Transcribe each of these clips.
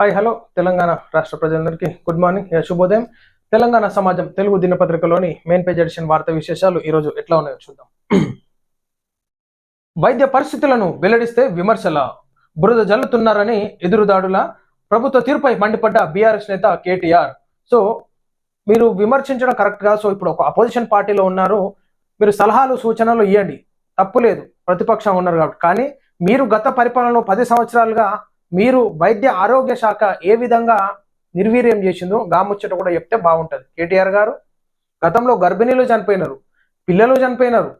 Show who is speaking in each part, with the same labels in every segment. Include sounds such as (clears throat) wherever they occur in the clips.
Speaker 1: Hi hello. Telangana రాష్ట్ర ప్రజలందరికీ good morning. Yeah, శుభోదయం. తెలంగాణ సమాజం తెలుగు దినపత్రికలోని మెయిన్ పేజ్ ఎడిషన్ వార్త విశేషాలు ఈరోజు ఎట్లా ఉన్నాయో చూద్దాం. (clears throat) వైద్య పరిస్థితులను వెల్లడిస్తే విమర్శల? బురద జల్లుతున్నారని ఎదురుదాడుల? ప్రభుత్వ తీరుపై మండిపడ్డ బీఆర్ఎస్ నేత కేటీఆర్. సో మీరు విమర్శించడం కరెక్ట్ కాదు సో ఇప్పుడు ఒక అపోజిషన్ పార్టీలో ఉన్నారు. మీరు సలహాలు సూచనలు ఇవ్వండి తప్పు లేదు. ప్రతిపక్షం ఉన్నారు కాబట్టి. కానీ మీరు గత పరిపాలనలో పది సంవత్సరాలుగా మీరు వైద్య ఆరోగ్య శాఖ ఏ విధంగా నిర్వీర్యం చేసిందో గాముచ్చట కూడా చెప్తే బాగుంటుంది. కేటీఆర్ గారు గతంలో గర్భిణీలు చనిపోయినారు పిల్లలు చనిపోయినారు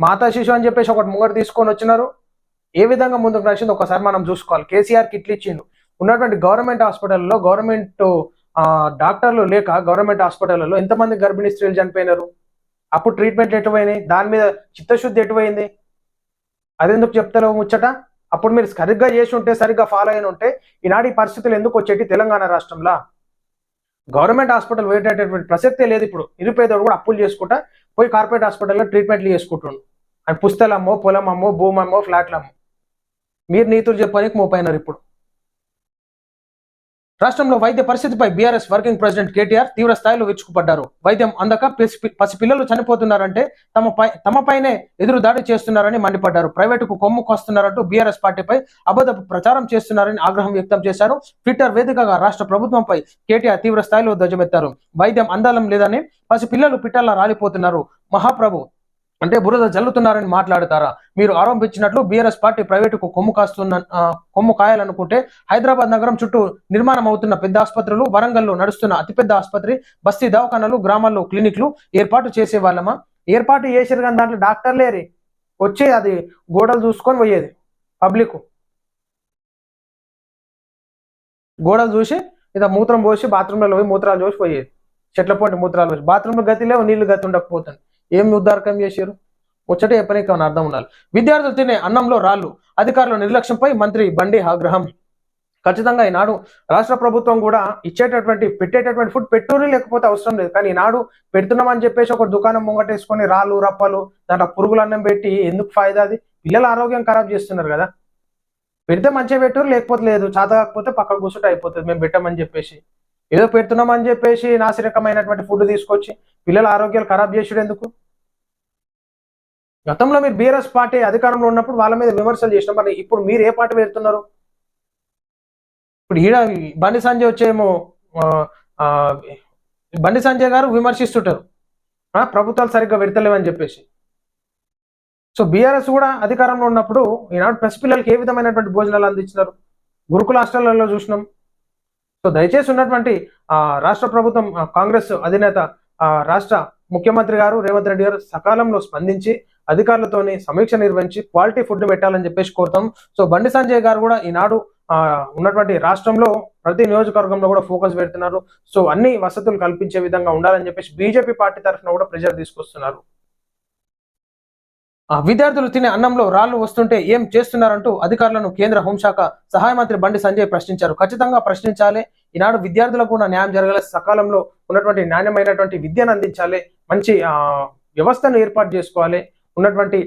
Speaker 1: మాతా శిశు అని చెప్పేసి ఒకటి ముంగట తీసుకొని వచ్చినారు. ఏ విధంగా ముందుకు నడిచింది ఒకసారి మనం చూసుకోవాలి. కేసీఆర్ కిట్లు ఇచ్చిండు. ఉన్నటువంటి గవర్నమెంట్ హాస్పిటల్లో గవర్నమెంట్ డాక్టర్లు లేక గవర్నమెంట్ హాస్పిటల్లో ఎంతమంది గర్భిణీ స్త్రీలు చనిపోయినారు? అప్పుడు ట్రీట్మెంట్ ఎటువైనాయి దాని మీద చిత్తశుద్ధి ఎటువైంది అదెందుకు చెప్తారో ముచ్చట? అప్పుడు మీరు సరిగ్గా చేసి ఉంటే సరిగ్గా ఫాలో అయిన ఉంటే ఈనాడు ఈ పరిస్థితులు ఎందుకు వచ్చేటి తెలంగాణ రాష్ట్రంలో? గవర్నమెంట్ హాస్పిటల్ పోయేటటువంటి ప్రసక్తే లేదు ఇప్పుడు. నిరుపేదోడు కూడా అప్పులు చేసుకుంటా పోయి కార్పొరేట్ హాస్పిటల్లో ట్రీట్మెంట్లు చేసుకుంటుండు. అని పుస్తలమ్మో పొలమమ్మో భూమమ్మో ఫ్లాట్లమ్మో. మీరు నీతులు చెప్పడానికి మోపైనారు ఇప్పుడు. రాష్ట్రంలో వైద్య పరిస్థితిపై బీఆర్ఎస్ వర్కింగ్ ప్రెసిడెంట్ కేటీఆర్ తీవ్ర స్థాయిలో విరుచుకుపడ్డారు. వైద్యం అందక పసి పసిపిల్లలు చనిపోతున్నారంటే తమపై తమపైనే ఎదురు దాడి చేస్తున్నారని మండిపడ్డారు. ప్రైవేటుకు కొమ్ము కొస్తున్నారంటూ బీఆర్ఎస్ పార్టీపై అబద్ధ ప్రచారం చేస్తున్నారని ఆగ్రహం వ్యక్తం చేశారు. ట్విట్టర్ వేదికగా రాష్ట్ర ప్రభుత్వంపై కేటీఆర్ తీవ్ర స్థాయిలో ధ్వజమెత్తారు. వైద్యం అందాలం లేదని పసిపిల్లలు పిట్టల్లా రాలిపోతున్నారు. మహాప్రభు అంటే బురద జల్లుతున్నారని మాట్లాడతారా? మీరు ఆరోపించినట్లు బీఆర్ఎస్ పార్టీ ప్రైవేటుకు కొమ్ము కాస్తున్న కొమ్ము కాయాలనుకుంటే హైదరాబాద్ నగరం చుట్టూ నిర్మాణం అవుతున్న పెద్ద ఆసుపత్రులు వరంగల్లో నడుస్తున్న అతిపెద్ద ఆసుపత్రి బస్తీ దవాఖానాలు గ్రామాల్లో క్లినిక్లు ఏర్పాటు చేసే వాళ్ళమా ఏర్పాటు చేసారు కానీ దాంట్లో డాక్టర్లేరి వచ్చే అది గోడలు చూసుకొని పోయేది పబ్లిక్ గోడలు చూసి ఇక మూత్రం పోసి బాత్రూంలలో పోయి మూత్రాలు చూసి పోయేది. చెట్ల పోటీ మూత్రాలు పోసి. బాత్రూంలో గతి లేవు నీళ్ళు గతి ఉండకపోతుంది. ఏం ఉద్దారకం చేశారు? ముచ్చట చెప్పనీకి ఏమైనా అర్థం ఉండాలి. విద్యార్థులు తినే అన్నంలో రాళ్ళు అధికారుల నిర్లక్ష్యంపై మంత్రి బండి ఆగ్రహం. ఖచ్చితంగా ఈనాడు రాష్ట్ర ప్రభుత్వం కూడా ఇచ్చేటటువంటి పెట్టేటటువంటి ఫుడ్ పెట్టుని లేకపోతే అవసరం లేదు. కానీ ఈనాడు పెడుతున్నామని చెప్పేసి ఒక దుకాణం ముంగటేసుకొని రాళ్ళు రప్పలు దాంట్లో పురుగులు అన్నం పెట్టి ఎందుకు ఫాయిదా అది? పిల్లల ఆరోగ్యం ఖరాబ్ చేస్తున్నారు కదా. పెడితే మంచిగా పెట్టరు లేకపోతే లేదు. చేత కాకపోతే పక్కకు కూర్చుంటే అయిపోతుంది. మేము పెట్టామని చెప్పేసి. ఏదో పెడుతున్నామని చెప్పేసి నాసిరకమైనటువంటి ఫుడ్ తీసుకొచ్చి పిల్లల ఆరోగ్యాలు ఖరాబ్ చేసుడు ఎందుకు? గతంలో మీరు బీఆర్ఎస్ పార్టీ అధికారంలో ఉన్నప్పుడు వాళ్ళ మీద విమర్శలు చేసిన మరి ఇప్పుడు మీరు ఏ పార్టీ పెడుతున్నారు ఇప్పుడు ఈడ బండి సంజయ్ వచ్చేమో ఆ, బండి సంజయ్ గారు విమర్శిస్తుంటారు. ఆ, ప్రభుత్వాలు సరిగ్గా పెడతలేవని చెప్పేసి. సో బీఆర్ఎస్ కూడా అధికారంలో ఉన్నప్పుడు ఈనాడు పసిపిల్లలకి ఏ విధమైనటువంటి భోజనాలు అందించినారు? గురుకుల హాస్టళ్ళలో చూసినాం. సో దయచేసి ఉన్నటువంటి ఆ, రాష్ట్ర ప్రభుత్వం కాంగ్రెస్ అధినేత ఆ, రాష్ట్ర ముఖ్యమంత్రి గారు రేవంత్ రెడ్డి గారు సకాలంలో స్పందించి అధికారులతోని సమీక్ష నిర్వహించి క్వాలిటీ ఫుడ్ పెట్టాలని చెప్పేసి కోరుతాం. సో బండి సంజయ్ గారు కూడా ఈనాడు ఆ, ఉన్నటువంటి రాష్ట్రంలో ప్రతి నియోజకవర్గంలో కూడా ఫోకస్ పెడుతున్నారు. సో అన్ని వసతులు కల్పించే విధంగా ఉండాలని చెప్పేసి బీజేపీ పార్టీ తరఫున కూడా ప్రెజర్ తీసుకొస్తున్నారు. ఆ, విద్యార్థులు తినే అన్నంలో రాళ్ళు వస్తుంటే ఏం చేస్తున్నారంటూ అధికారులను కేంద్ర హోంశాఖ సహాయ మంత్రి బండి సంజయ్ ప్రశ్నించారు. ఖచ్చితంగా ప్రశ్నించాలి. ఈనాడు విద్యార్థులకు కూడా న్యాయం జరగాలి. సకాలంలో ఉన్నటువంటి నాణ్యమైనటువంటి విద్యను అందించాలి. మంచి వ్యవస్థను ఏర్పాటు చేసుకోవాలి. ఉన్నటువంటి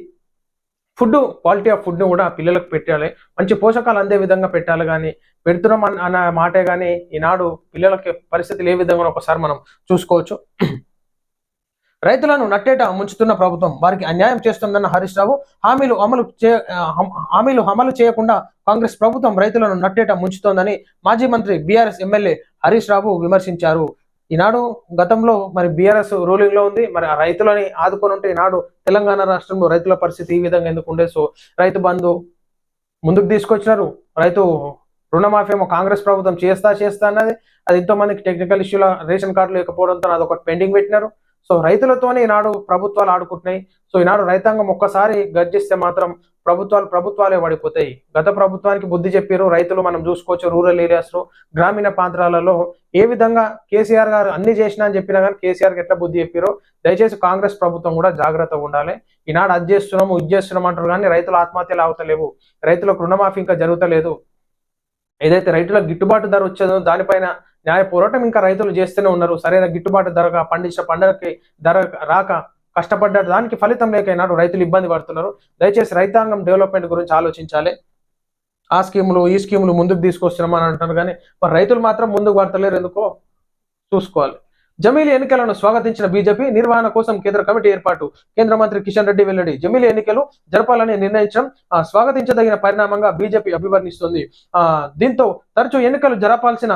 Speaker 1: ఫుడ్ క్వాలిటీ ఆఫ్ ఫుడ్ను కూడా పిల్లలకు పెట్టాలి. మంచి పోషకాలు అందే విధంగా పెట్టాలి కానీ పెడుతున్నాం అన్న మాటే కానీ ఈనాడు పిల్లలకి పరిస్థితులు ఏ విధంగా ఒకసారి మనం చూసుకోవచ్చు. రైతులను నట్టేట ముంచుతున్న ప్రభుత్వం వారికి అన్యాయం చేస్తుందన్న హరీష్ రావు హామీలు అమలు చే హామీలు అమలు చేయకుండా కాంగ్రెస్ ప్రభుత్వం రైతులను నట్టేట ముంచుతోందని మాజీ మంత్రి బీఆర్ఎస్ ఎమ్మెల్యే హరీష్ రావు విమర్శించారు. ఈనాడు గతంలో మరి బీఆర్ఎస్ రూలింగ్లో ఉంది. మరి ఆ రైతులని ఆదుకొని ఉంటే ఈనాడు తెలంగాణ రాష్ట్రంలో రైతుల పరిస్థితి ఈ విధంగా ఎందుకు ఉండే? సో రైతు బంధు ముందుకు తీసుకొచ్చినారు. రైతు రుణమాఫీ ఏమో కాంగ్రెస్ ప్రభుత్వం చేస్తా చేస్తా అన్నది. అది ఎంతో మందికి టెక్నికల్ ఇష్యూల రేషన్ కార్డు లేకపోవడంతో అది ఒకటి పెండింగ్ పెట్టినారు. సో రైతులతోనే ఈనాడు ప్రభుత్వాలు ఆడుకుంటున్నాయి. సో ఈనాడు రైతాంగం ఒక్కసారి గర్జిస్తే మాత్రం ప్రభుత్వాలు ప్రభుత్వాలే పడిపోతాయి గత ప్రభుత్వానికి బుద్ధి చెప్పారు రైతులు మనం చూసుకోవచ్చు రూరల్ ఏరియాస్లో గ్రామీణ ప్రాంతాలలో ఏ విధంగా కేసీఆర్ గారు అన్ని చేసినా అని చెప్పినా కానీ కేసీఆర్కి ఎట్లా బుద్ధి చెప్పారో దయచేసి కాంగ్రెస్ ప్రభుత్వం కూడా జాగ్రత్తగా ఉండాలి. ఈనాడు అది చేస్తున్నాము ఇది చేస్తున్నాం అంటారు కానీ రైతులు ఆత్మహత్యలు అవుతలేవు రైతులకు రుణమాఫీ ఇంకా జరుగుతలేదు. ఏదైతే రైతులకు గిట్టుబాటు ధర వచ్చేదో దానిపైన న్యాయ పోరాటం ఇంకా రైతులు చేస్తూనే ఉన్నారు. సరైన గిట్టుబాటు ధరగా పండించిన పంటకి ధర రాక కష్టపడ్డ దానికి ఫలితం లేక ఈనాడు రైతులు ఇబ్బంది పడుతున్నారు. దయచేసి రైతాంగం డెవలప్మెంట్ గురించి ఆలోచించాలి. ఆ స్కీములు ఈ స్కీములు ముందుకు తీసుకొస్తున్నామని అంటారు కానీ మరి రైతులు మాత్రం ముందుకు పడతలేరు ఎందుకో చూసుకోవాలి. జమీలి ఎన్నికలను స్వాగతించిన బీజేపీ నిర్వహణ కోసం కేంద్ర కమిటీ ఏర్పాటు. కేంద్ర మంత్రి కిషన్ రెడ్డి వెల్లడి జమీలి ఎన్నికలు జరపాలని నిర్ణయించడం ఆ, స్వాగతించదగిన పరిణామంగా బీజేపీ అభివర్ణిస్తుంది. ఆ, దీంతో తరచూ ఎన్నికలు జరపాల్సిన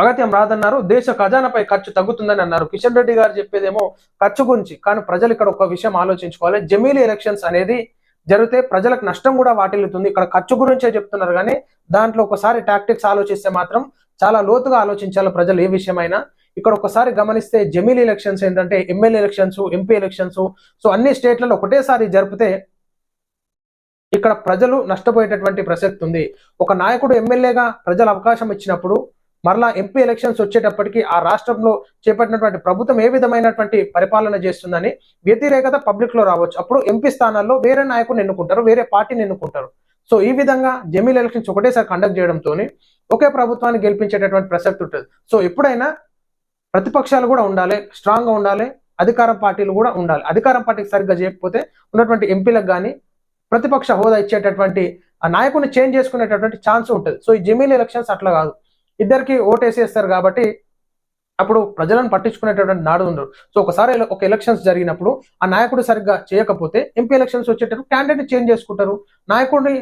Speaker 1: అగత్యం రాదన్నారు. దేశ ఖజానాపై ఖర్చు తగ్గుతుందని అన్నారు. కిషన్ రెడ్డి గారు చెప్పేదేమో ఖర్చు గురించి. కానీ ప్రజలు ఇక్కడ ఒక విషయం ఆలోచించుకోవాలి. జమీలి ఎలక్షన్స్ అనేది జరిగితే ప్రజలకు నష్టం కూడా వాటిల్లుతుంది. ఇక్కడ ఖర్చు గురించే చెప్తున్నారు కానీ దాంట్లో ఒకసారి టాక్టిక్స్ ఆలోచిస్తే మాత్రం చాలా లోతుగా ఆలోచించాలి ప్రజలు ఏ విషయమైనా. ఇక్కడ ఒకసారి గమనిస్తే జమీల్ ఎలక్షన్స్ ఏంటంటే MLA elections MP elections. So అన్ని స్టేట్లలో ఒకటేసారి జరిపితే ఇక్కడ ప్రజలు నష్టపోయేటటువంటి ప్రసక్తి ఉంది. ఒక నాయకుడు ఎమ్మెల్యేగా ప్రజలు అవకాశం ఇచ్చినప్పుడు మరలా ఎంపీ ఎలక్షన్స్ వచ్చేటప్పటికి ఆ రాష్ట్రంలో చేపట్టినటువంటి ప్రభుత్వం ఏ విధమైనటువంటి పరిపాలన చేస్తుందని వ్యతిరేకత పబ్లిక్లో రావచ్చు. అప్పుడు ఎంపీ స్థానాల్లో వేరే నాయకుడిని ఎన్నుకుంటారు వేరే పార్టీని ఎన్నుకుంటారు. సో ఈ విధంగా జమీల్ ఎలక్షన్స్ ఒకటేసారి కండక్ట్ చేయడంతో ఒకే ప్రభుత్వాన్ని గెలిపించేటటువంటి ప్రసక్తి ఉంటుంది. సో ఎప్పుడైనా ప్రతిపక్షాలు కూడా ఉండాలి స్ట్రాంగ్గా ఉండాలి అధికార పార్టీలు కూడా ఉండాలి. అధికారం పార్టీకి సరిగ్గా చేయకపోతే ఉన్నటువంటి ఎంపీలకు కానీ ప్రతిపక్ష హోదా ఇచ్చేటటువంటి ఆ నాయకుడిని చేంజ్ చేసుకునేటటువంటి ఛాన్స్ ఉంటుంది. సో ఈ జమీల్ ఎలక్షన్స్ అట్లా కాదు. ఇద్దరికి ఓటేసేస్తారు కాబట్టి అప్పుడు ప్రజలను పట్టించుకునేటటువంటి నాడు ఉండరు సో ఒకసారి ఒక ఎలక్షన్స్ జరిగినప్పుడు ఆ నాయకుడు సరిగ్గా చేయకపోతే ఎంపీ ఎలక్షన్స్ వచ్చేటప్పుడు క్యాండిడేట్ చేంజ్ చేసుకుంటారు. నాయకుడిని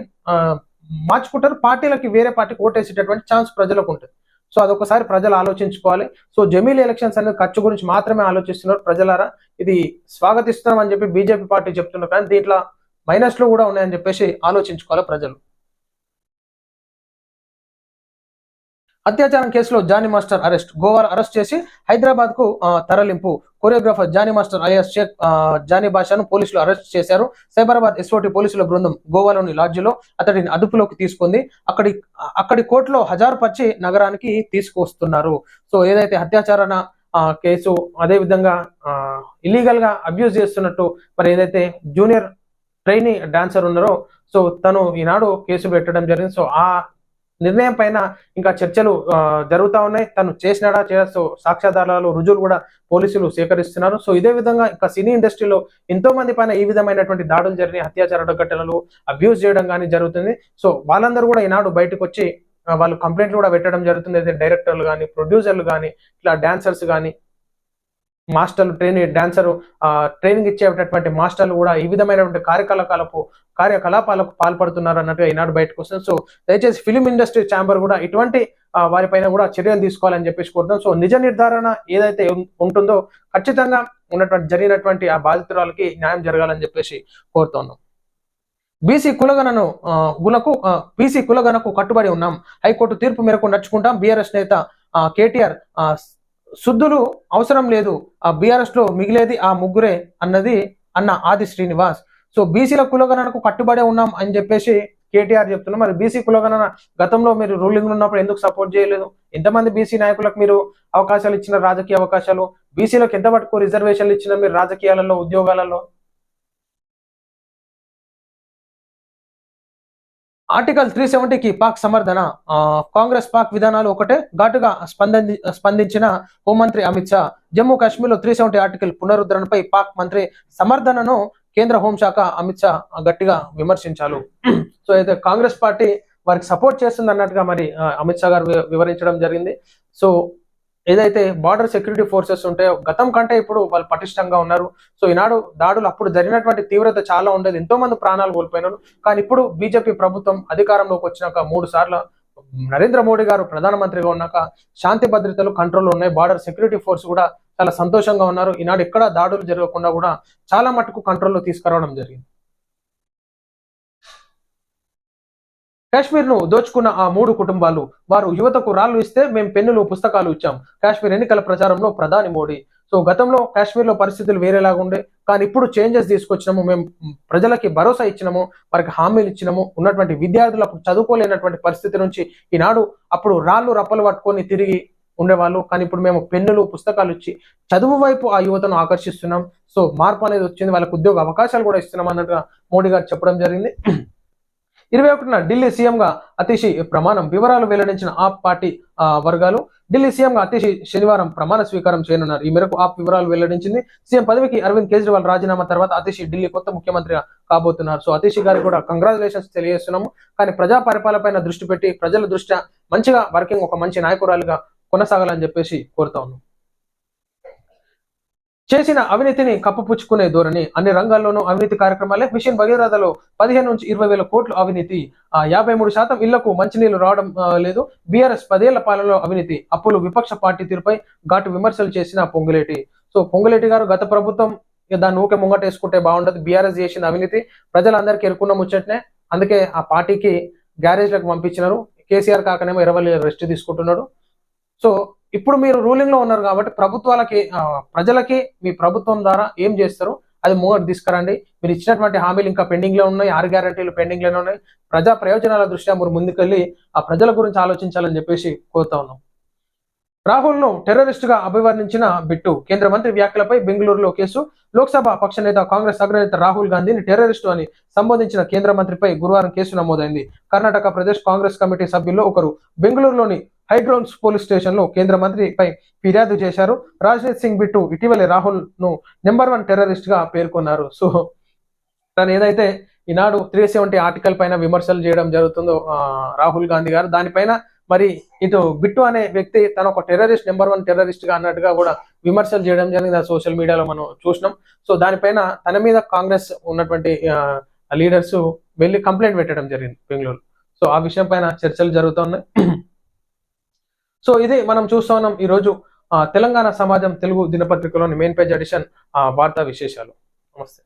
Speaker 1: మార్చుకుంటారు. పార్టీలకి వేరే పార్టీకి ఓటేసేటటువంటి ఛాన్స్ ప్రజలకు ఉంటుంది. సో అదొకసారి ప్రజలు ఆలోచించుకోవాలి. సో జమీల్ ఎలక్షన్స్ అనేది ఖర్చు గురించి మాత్రమే ఆలోచిస్తున్నారు ప్రజలారా. ఇది స్వాగతిస్తున్నాం అని చెప్పి బీజేపీ పార్టీ చెప్తున్నారు కానీ దీంట్లో మైనస్లు కూడా ఉన్నాయని చెప్పేసి ఆలోచించుకోవాలి ప్రజలు. అత్యాచారం కేసులో జానీ మాస్టర్ అరెస్ట్ గోవాలో అరెస్ట్ చేసి హైదరాబాద్కు తరలింపు. కొరియోగ్రాఫర్ జానీ మాస్టర్ ఐఎస్ షేక్ జానీ బాషాను పోలీసులు అరెస్ట్ చేశారు. సైబరాబాద్ ఎస్ఓటి పోలీసుల బృందం గోవాలోని లాడ్జిలో అతడిని అదుపులోకి తీసుకుంది. అక్కడి అక్కడి కోర్టులో హజారుపరిచి నగరానికి తీసుకువస్తున్నారు. సో ఏదైతే అత్యాచారణ కేసు అదేవిధంగా ఇల్లీగల్గా అబ్యూజ్ చేస్తున్నట్టు మరి ఏదైతే జూనియర్ ట్రైనీ డాన్సర్ ఉన్నారో సో తను ఈనాడు కేసు పెట్టడం జరిగింది. సో ఆ నిర్ణయం పైన ఇంకా చర్చలు జరుగుతూ ఉన్నాయి. తను చేసినాడా చేస్తూ సాక్ష్యాధారాలు రుజువులు కూడా పోలీసులు సేకరిస్తున్నారు. సో ఇదే విధంగా ఇంకా సినీ ఇండస్ట్రీలో ఎంతో మంది పైన ఈ విధమైనటువంటి దాడులు జరిగిన అత్యాచార ఘటనలు అబ్యూస్ చేయడం కానీ జరుగుతుంది. సో వాళ్ళందరూ కూడా ఈనాడు బయటకు వచ్చి వాళ్ళు కంప్లైంట్లు కూడా పెట్టడం జరుగుతుంది. అయితే డైరెక్టర్లు కానీ ప్రొడ్యూసర్లు కానీ ఇట్లా డాన్సర్స్ కానీ మాస్టర్లు ట్రైనింగ్ డాన్సర్ ట్రైనింగ్ ఇచ్చేటటువంటి మాస్టర్లు కూడా ఈ విధమైనటువంటి కార్యకలాపాలకు కార్యకలాపాలకు పాల్పడుతున్నారు అన్నట్టుగా ఈనాడు బయటకు వస్తుంది. సో దయచేసి ఫిలిం ఇండస్ట్రీ ఛాంబర్ కూడా ఇటువంటి వారిపైన కూడా చర్యలు తీసుకోవాలని చెప్పేసి కోరుతాం సో నిజ నిర్ధారణ ఏదైతే ఉంటుందో ఖచ్చితంగా ఉన్నటువంటి జరిగినటువంటి ఆ బాధితురాలకి న్యాయం జరగాలని చెప్పేసి కోరుతున్నాం. బీసీ కులగణను గులకు బీసీ కులగణకు కట్టుబడి ఉన్నాం. హైకోర్టు తీర్పు మేరకు నడుచుకుంటాం. బీఆర్ఎస్ నేత ఆ, కేటీఆర్ శుద్ధులు అవసరం లేదు. ఆ బీఆర్ఎస్లో మిగిలేది ఆ ముగ్గురే అన్నది అన్న ఆది శ్రీనివాస్. సో బీసీల కులగణనకు కట్టుబడి ఉన్నాం అని చెప్పేసి కేటీఆర్ చెప్తున్నారు మరి బీసీ కులగణన గతంలో మీరు రూలింగ్ ఉన్నప్పుడు ఎందుకు సపోర్ట్ చేయలేదు? ఎంతమంది బీసీ నాయకులకు మీరు అవకాశాలు ఇచ్చిన రాజకీయ అవకాశాలు? బీసీలకు ఎంత మటుకు రిజర్వేషన్లు ఇచ్చిన మీరు రాజకీయాలలో ఉద్యోగాలలో? ఆర్టికల్ త్రీ సెవెంటీకి పాక్ సమర్థన కాంగ్రెస్ పాక్ విధానాలు ఒకటే ఘాటుగా స్పంది స్పందించిన హోంమంత్రి అమిత్ షా. జమ్మూ కాశ్మీర్లో త్రీ సెవెంటీ ఆర్టికల్ పునరుద్ధరణపై పాక్ మంత్రి సమర్థనను కేంద్ర హోంశాఖ అమిత్ షా గట్టిగా విమర్శించారు. సో అయితే కాంగ్రెస్ పార్టీ వారికి సపోర్ట్ చేస్తుంది అన్నట్టుగా మరి అమిత్ షా గారు వివరించడం జరిగింది. సో ఏదైతే బార్డర్ సెక్యూరిటీ ఫోర్సెస్ ఉంటాయో గతం కంటే ఇప్పుడు వాళ్ళు పటిష్టంగా ఉన్నారు. సో ఈనాడు దాడులు అప్పుడు జరిగినటువంటి తీవ్రత చాలా ఉండేది. ఎంతో మంది ప్రాణాలు కోల్పోయినారు. కానీ ఇప్పుడు బీజేపీ ప్రభుత్వం అధికారంలోకి వచ్చినాక మూడు సార్లు నరేంద్ర మోడీ గారు ప్రధానమంత్రిగా ఉన్నాక శాంతి భద్రతలు కంట్రోల్ ఉన్నాయి. బార్డర్ సెక్యూరిటీ ఫోర్స్ కూడా చాలా సంతోషంగా ఉన్నారు. ఈనాడు ఎక్కడ దాడులు జరగకుండా కూడా చాలా మటుకు కంట్రోల్లో తీసుకురావడం జరిగింది. కాశ్మీర్ను దోచుకున్న ఆ మూడు కుటుంబాలు వారు యువతకు రాళ్ళు ఇస్తే మేము పెన్నులు పుస్తకాలు ఇచ్చాం. కాశ్మీర్ ఎన్నికల ప్రచారంలో ప్రధాని మోడీ. సో గతంలో కాశ్మీర్లో పరిస్థితులు వేరేలాగా ఉండే కానీ ఇప్పుడు చేంజెస్ తీసుకొచ్చినాము. మేము ప్రజలకి భరోసా ఇచ్చినాము వారికి హామీలు ఇచ్చినాము. ఉన్నటువంటి విద్యార్థులు అప్పుడు చదువుకోలేనటువంటి పరిస్థితి నుంచి ఈనాడు అప్పుడు రాళ్ళు రప్పలు పట్టుకొని తిరిగి ఉండేవాళ్ళు. కానీ ఇప్పుడు మేము పెన్నులు పుస్తకాలు ఇచ్చి చదువు వైపు ఆ యువతను ఆకర్షిస్తున్నాం. సో మార్పు అనేది వచ్చింది. వాళ్ళకు ఉద్యోగ అవకాశాలు కూడా ఇస్తున్నాం అన్నట్టుగా మోడీ గారు చెప్పడం జరిగింది. ఇరవై ఒకటిన ఢిల్లీ సీఎంగా అతిషి ప్రమాణం వివరాలు వెల్లడించిన ఆప్ పార్టీ ఆ, వర్గాలు. ఢిల్లీ సీఎంగా అతిషి శనివారం ప్రమాణ స్వీకారం చేయనున్నారు. ఈ మేరకు ఆప్ వివరాలు వెల్లడించింది. సీఎం పదవికి అరవింద్ కేజ్రీవాల్ రాజీనామా తర్వాత అతిషి ఢిల్లీ కొత్త ముఖ్యమంత్రిగా కాబోతున్నారు. సో అతిషి గారికి కూడా కంగ్రాచులేషన్స్ తెలియజేస్తున్నాము. కానీ ప్రజా పరిపాలన పైన దృష్టి పెట్టి ప్రజల దృష్ట్యా మంచిగా వర్కింగ్ ఒక మంచి నాయకురాలుగా కొనసాగాలని చెప్పేసి కోరుతా ఉన్నాం. చేసిన అవినీతిని కప్పుపుచ్చుకునే ధోరణి అన్ని రంగాల్లోనూ అవినీతి కార్యక్రమాలే. మిషన్ భగీరథలో పదిహేను నుంచి ఇరవై వేల కోట్లు అవినీతి. ఆ, యాభై మూడు శాతం ఇళ్ళకు మంచినీళ్ళు రావడం లేదు. బీఆర్ఎస్ పదేళ్ళ పాలనలో అవినీతి. అప్పులు విపక్ష పార్టీ తీరుపై ఘాటు విమర్శలు చేసిన పొంగులేటి. సో పొంగులేటి గారు గత ప్రభుత్వం దాన్ని ఊకే ముంగటేసుకుంటే బాగుండదు. బీఆర్ఎస్ చేసిన అవినీతి ప్రజలందరికీ ఎరుకున్న ముచ్చట్నే. అందుకే ఆ పార్టీకి గ్యారేజ్లకు పంపించినారు. కేసీఆర్ కాకనేమో ఇరవై రెస్ట్ తీసుకుంటున్నాడు. సో ఇప్పుడు మీరు రూలింగ్లో ఉన్నారు కాబట్టి ప్రభుత్వాలకి ప్రజలకి మీ ప్రభుత్వం ద్వారా ఏం చేస్తారు? అది మూవర్ తీసుకురండి. మీరు ఇచ్చినటువంటి హామీలు ఇంకా పెండింగ్లో ఉన్నాయి. ఆరు గ్యారంటీలు పెండింగ్లోనే ఉన్నాయి. ప్రజా ప్రయోజనాల దృష్ట్యా మీరు ముందుకెళ్ళి ఆ ప్రజల గురించి ఆలోచించాలని చెప్పేసి కోరుతా ఉన్నాం. రాహుల్ను టెర్రరిస్ట్గా అభివర్ణించిన బిట్టు కేంద్ర మంత్రి వ్యాఖ్యలపై బెంగళూరులో కేసు. లోక్సభ పక్ష నేత కాంగ్రెస్ అగ్రనేత రాహుల్ గాంధీని టెర్రరిస్టు అని సంబోధించిన కేంద్ర మంత్రిపై గురువారం కేసు నమోదైంది. కర్ణాటక ప్రదేశ్ కాంగ్రెస్ కమిటీ సభ్యుల్లో ఒకరు. బెంగళూరులోని హైగ్రౌండ్స్ పోలీస్ స్టేషన్లో కేంద్ర మంత్రిపై ఫిర్యాదు చేశారు. రాజ్నాథ్ సింగ్ బిట్టు ఇటీవలే రాహుల్ను నెంబర్ వన్ టెర్రరిస్ట్గా పేర్కొన్నారు. సో తను ఏదైతే ఈనాడు త్రీ సెవెంటీ ఆర్టికల్ పైన విమర్శలు చేయడం జరుగుతుందో ఆ, రాహుల్ గాంధీ గారు దానిపైన మరి ఇటు బిట్టు అనే వ్యక్తి తన ఒక టెర్రరిస్ట్ నెంబర్ వన్ టెర్రరిస్ట్గా అన్నట్టుగా కూడా విమర్శలు చేయడం జరిగింది. సోషల్ మీడియాలో మనం చూసినాం. సో దానిపైన తన మీద కాంగ్రెస్ ఉన్నటువంటి లీడర్స్ వెళ్ళి కంప్లైంట్ పెట్టడం జరిగింది బెంగళూరు. సో ఆ విషయం పైన చర్చలు జరుగుతున్నాయి సో ఇది మనం చూస్తూ ఉన్నాం ఈ రోజు ఆ, తెలంగాణ సమాజం తెలుగు దినపత్రికలోని మెయిన్ పేజ్ ఎడిషన్ వార్తా విశేషాలు. నమస్తే.